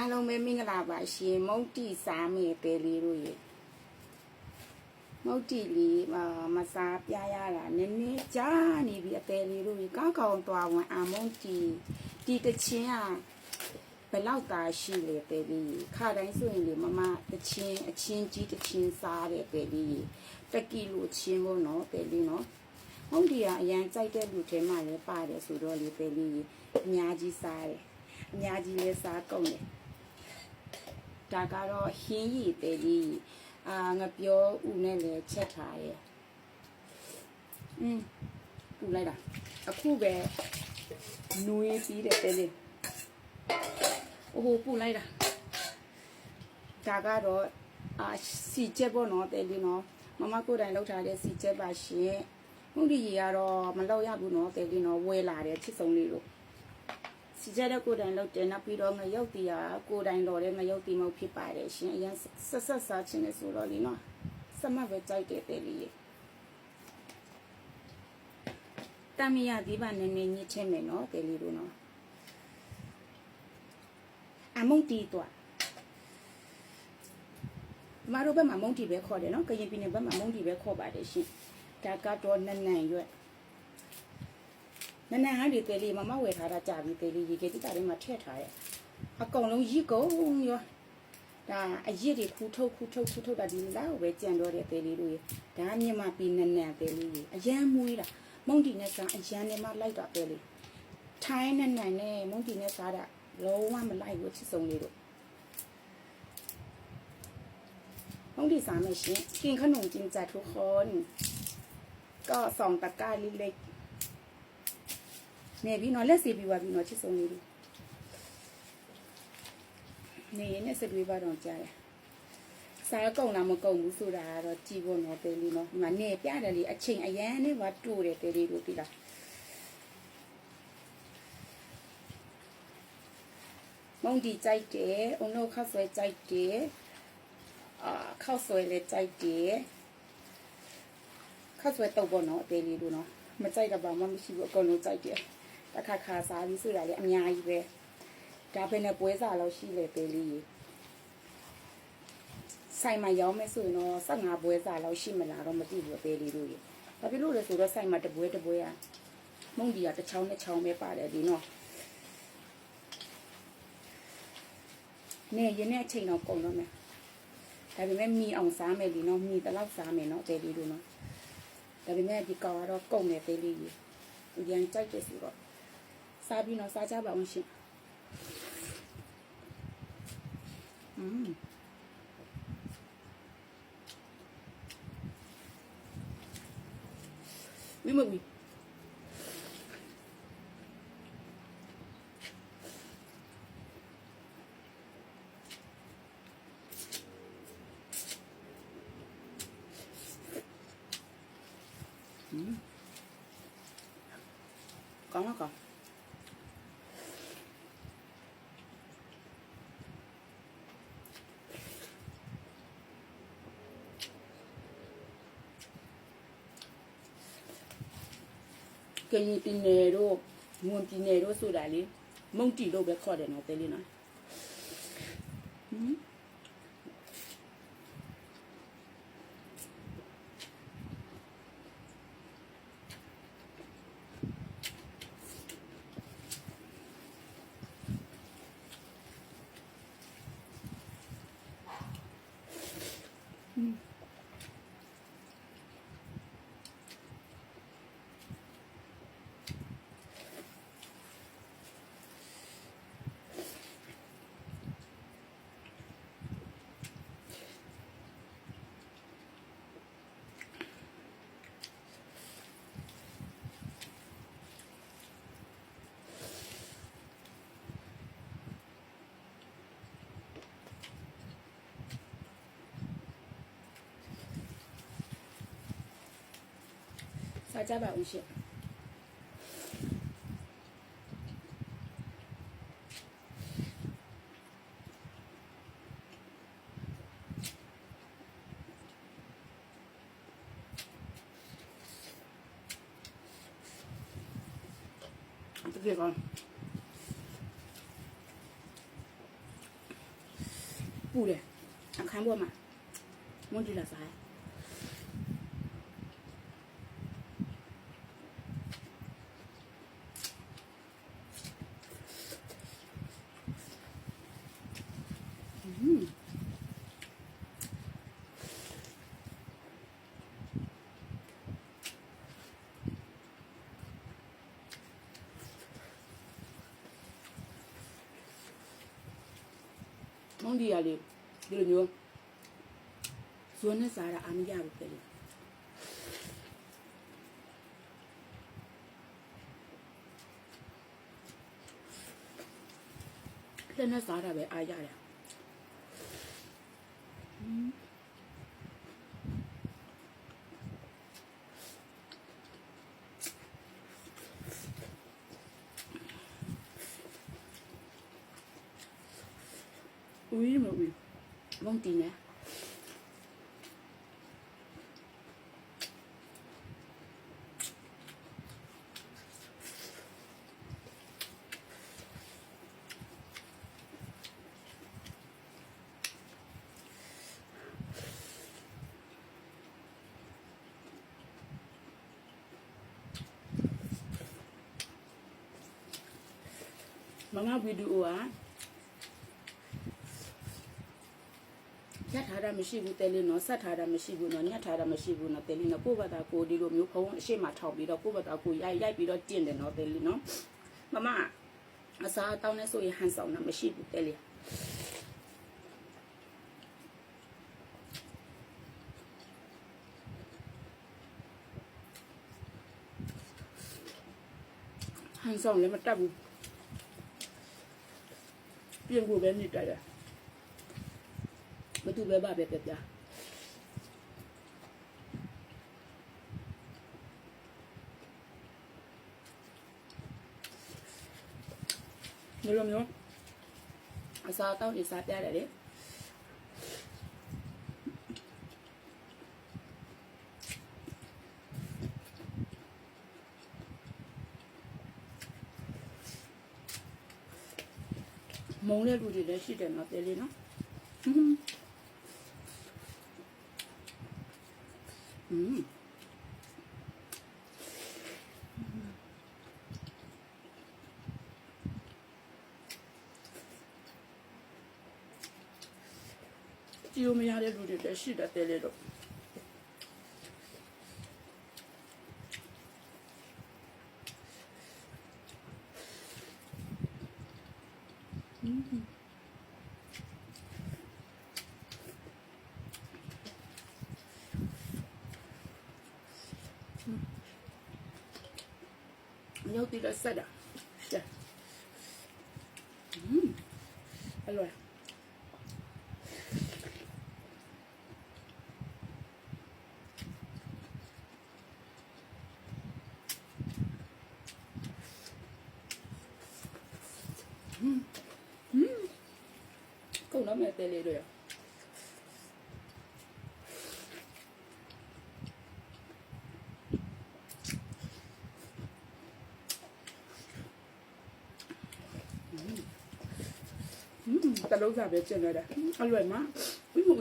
အားလုံးပဲမင်္ဂလာပါရှင်မုတ်တီစားမေပဲလေးတို့ရေမုတ်တီလေးအာမစားပြရတာနည်းနည်းကြာနေပြီအသေးလေးတို့ရေကောက်ကောင်သွားဝင်အာမုတ်တီဒီတချင်းอ่ะဘယ်လောက်သာရှိလဲပဲလေးခါတိုင်းဆိုရင်လေမမတချင်းအချင်းကြီးတချင်းစားတယ်ပဲလေးတကီလိုချင်းကိုနော်ပဲလေးနော်မုတ်တီကအရန်ကြိုက်တဲ့လူထဲမှာလည်းပါတယ်ဆိုတော့လေပဲလေးအများကြီးစားတယ်အများကြီးလည်းစားကုန်တယ် ဒါကတော့ဟင်းရည်ပဲလေးအာငပြောဦးနဲ့လည်းချက်ထားရဲ့อืมပူလိုက်တာအခုပဲနွေးပြီးတယ်ပဲလေးအိုးပူလိုက်တာဒါကတော့အာစီချက်ပေါ့နော်ပဲလေးနော်မမကိုယ်တိုင်လောက်ထားတဲ့စီချက်ပါရှင်မှုဒီကြီးကတော့မလောက်ရဘူးနော်ပဲလေးနော်ဝဲလာတယ်ချစ်ဆုံးလေးလို့ စီကြတဲ့ကိုယ်တိုင်လောက်တယ်နောက်ပြီးတော့ငရုတ်တီးတာကိုယ်တိုင်တော်တဲ့ငရုတ်တီးမဟုတ်ဖြစ်ပါတယ်ရှင်အရင်ဆက်ဆက်စားခြင်းနဲ့ဆိုတော့လीနော်စမပဲကြိုက်တယ်တဲ့လီတမရဒီပါနည်းနည်းညစ်ချင်းမယ်နော်တဲ့လီတို့နော်အမုန်တီတော့မတို့ဘက်မှာမုန်တီပဲခေါ်တယ်နော်ကရင်ပြည်နယ်ဘက်မှာမုန်တီပဲခေါ်ပါတယ်ရှင်ဒါကတော့နန်းနန်းရွက် နနန်ဟန်ဒီသေးလေးမမဝယ်ထားတာကြာပြီသေးလေးရေကတိတာထဲမှာထည့်ထားရဲ့အကုန်လုံးရီကုန်ရောဒါအရစ်တွေခူထုတ်ခူထုတ်ခူထုတ်တာဒီလောက်ပဲကြံတော့တဲ့သေးလေးတို့ရေဒါမြင်မှပြီးနနန်သေးလေးရေအရန်မွေးတာမုန်တီနဲ့စားအရန်နဲ့မှလိုက်တာသေးလေးထိုင်းနနန်နဲ့မုန်တီနဲ့စားတာလုံးဝမလိုက်ဘူးချစ်စုံလေးတို့မုန်တီစားမယ်ရှင်กินขนมจีนจ้ะทุกคน ก็สองตะกร้าเล็กๆ နေပြီနော်လက်စီပြီးပါပြီနော်ချစ်စုံလေးနေရင်နဲ့စတွေးပါတော့ကြားတယ်စားကုံလားမကုံဘူးဆိုတာကတော့ကြည်ဖို့နော်တဲလေးနော်ဒီမှာနေပြတယ်လေအချိန်အရန်နဲ့ပါတူတယ်တဲလေးတို့ပြီလားမုံဒီကြိုက်တယ်အုံလို့ခောက်ဆွဲကြိုက်တယ်အာခောက်ဆွဲလည်းကြိုက်တယ်ခောက်ဆွဲတော့ပေါ့နော်တဲလေးတို့နော်မကြိုက်တော့ဘာမှမရှိဘူးအကုန်လုံးကြိုက်တယ် တစ်ခါခါစားပြီးဆိုတာလေအများကြီးပဲဒါပဲနဲ့ပွဲစားလောက်ရှိလေသေးလေးကြီးဆိုင်မှာရောင်းမယ်ဆိုရင်တော့15ပွဲစားလောက်ရှိမလားတော့မသိဘူးအသေးလေးတို့ကြီးဘာဖြစ်လို့လဲဆိုတော့ဆိုင်မှာတစ်ပွဲတစ်ပွဲอ่ะမုံဒီကတစ်ချောင်းတစ်ချောင်းပဲပါတယ်ဒီနော်နေရင်နဲ့အချိန်တော့ကုန်တော့မယ်ဒါပေမဲ့မီအောင်စားမယ်ဒီနော်မီတလောက်စားမယ်နော်သေးလေးတို့နော်ဒါပေမဲ့ဒီကောင်ကတော့ကုန်တယ်သေးလေးကြီးရန်ကြိုက်တယ်ဆိုတော့ စားပြီးတော့စားကြပါအောင်ရှင်อืมဝိမဝီอืมကောင်းတော့ကော ကရင်ပြည်နယ်တို့ငွန်ပြည်နယ်တို့ဆိုတာလေမုံတီလို့ပဲခေါ်တယ်နော်တဲလေးနော်ဟမ် 加不了我这个布的看过嘛忘记了啥 준비하 래. 그러 요. 수원에 살아 암기하고 그 래. 수원에 살아 왜 아야 래. 음. quý mà quý vong tiền nè Mga video ah. ထားတာမရှိဘူးတဲလေးနော်ဆက်ထားတာမရှိဘူးနော်ညက်ထားတာမရှိဘူးနော်တဲလေးနော်ကိုယ့်ဘာသာကိုယ်ဒီလိုမျိုးဖုံးအရှိမထောက်ပြီးတော့ကိုယ့်ဘာသာကိုယ်ရိုက်ရိုက်ပြီးတော့ကျင့်တယ်နော်တဲလေးနော်မမအစားတောင်းနေဆိုရင်ဟန်ဆောင်တာမရှိဘူးတဲလေးဟန်ဆောင်လည်းမတက်ဘူးပြင်ဖို့ပဲနေတက်တယ် မတူပဲပါပဲပြပြဒီလိုမျိုးအစားတောင်းနေစားပြရတယ်လေမုံတဲ့လူတွေလည်းရှိတယ်နော်တဲလေးနော်ဟွန်း อืมကြည့်လို့မရတဲ့လူတွေလည်းရှိတယ်တဲလေးတော့ healthy that's đã, that. Yeah. Mm. Allora. Mm. Mm. Câu nói mẹ tê lì rồi à? တော့မဲ့တဲလေးတွေရ嗯，တလုံးစားပဲကျင်လာတာအလွယ်မှာဥမူ